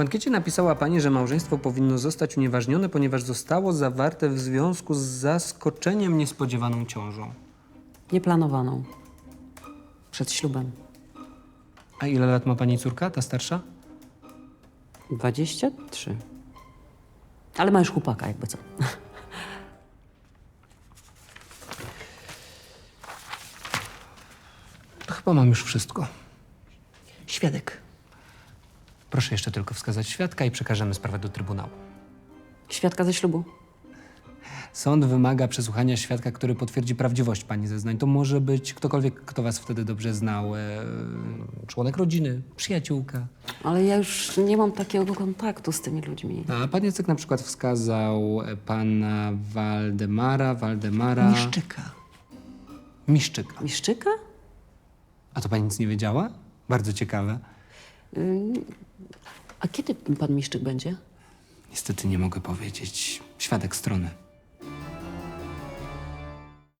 W ankiecie napisała pani, że małżeństwo powinno zostać unieważnione, ponieważ zostało zawarte w związku z zaskoczeniem niespodziewaną ciążą. Nieplanowaną. Przed ślubem. A ile lat ma pani córka, ta starsza? 23. Ale ma już chłopaka, jakby co. To chyba mam już wszystko. Świadek. Proszę jeszcze tylko wskazać świadka i przekażemy sprawę do Trybunału. Świadka ze ślubu. Sąd wymaga przesłuchania świadka, który potwierdzi prawdziwość pani zeznań. To może być ktokolwiek, kto was wtedy dobrze znał. E, członek rodziny, przyjaciółka. Ale ja już nie mam takiego kontaktu z tymi ludźmi. A pan Jacek na przykład wskazał e, pana Waldemara, Waldemara... Mieszczyka. Miszczyka. Miszczyka? A to pani nic nie wiedziała? Bardzo ciekawe. A kiedy pan Miszczyk będzie? Niestety nie mogę powiedzieć. Świadek strony.